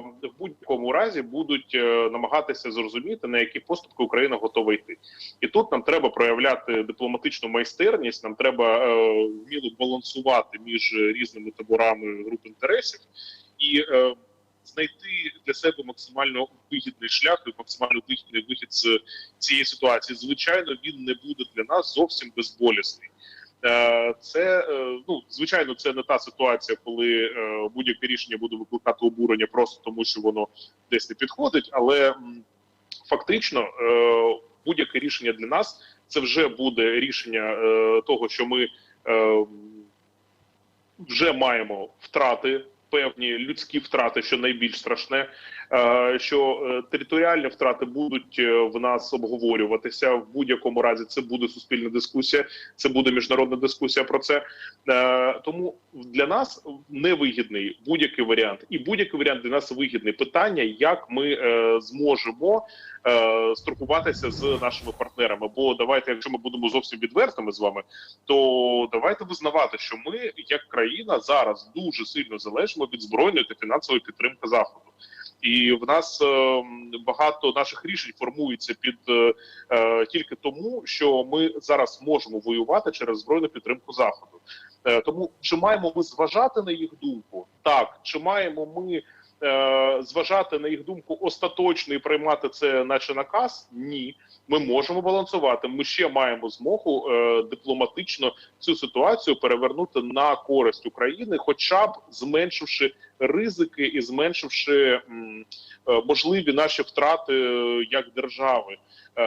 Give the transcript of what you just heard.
в будь-якому разі будуть е, намагатися зрозуміти на які поступки Україна готова йти, і тут нам треба проявляти дипломатичну майстерність. Нам треба е, вміло балансувати між різними таборами груп інтересів і е, знайти для себе максимально вигідний шлях і максимально вигідний вихід з цієї ситуації. Звичайно, він не буде для нас зовсім безболісний. Е, Це е, ну звичайно, це не та ситуація, коли е, будь-яке рішення буде викликати обурення просто тому, що воно десь не підходить. Але фактично будь-яке рішення для нас це вже буде рішення того, що ми вже маємо втрати. Певні людські втрати, що найбільш страшне, е, що е, територіальні втрати будуть е, в нас обговорюватися в будь-якому разі. Це буде суспільна дискусія, це буде міжнародна дискусія про це. Тому для нас невигідний будь-який варіант, і будь-який варіант для нас вигідний. Питання, як ми зможемо е, з нашими партнерами. Бо давайте, якщо ми будемо зовсім відвертими з вами, то давайте визнавати, що ми, як країна, зараз дуже сильно залежимо від збройної та фінансової підтримки заходу. І в нас е, багато наших рішень формується під е, е, тільки тому, що ми зараз можемо воювати через збройну підтримку заходу. Е, тому чи маємо ми зважати на їх думку? Так, чи маємо ми е, зважати на їх думку остаточно і приймати це, наче наказ? Ні, ми можемо балансувати. Ми ще маємо змогу е, дипломатично цю ситуацію перевернути на користь України, хоча б зменшивши ризики і зменшивши м, е, можливі наші втрати е, як держави.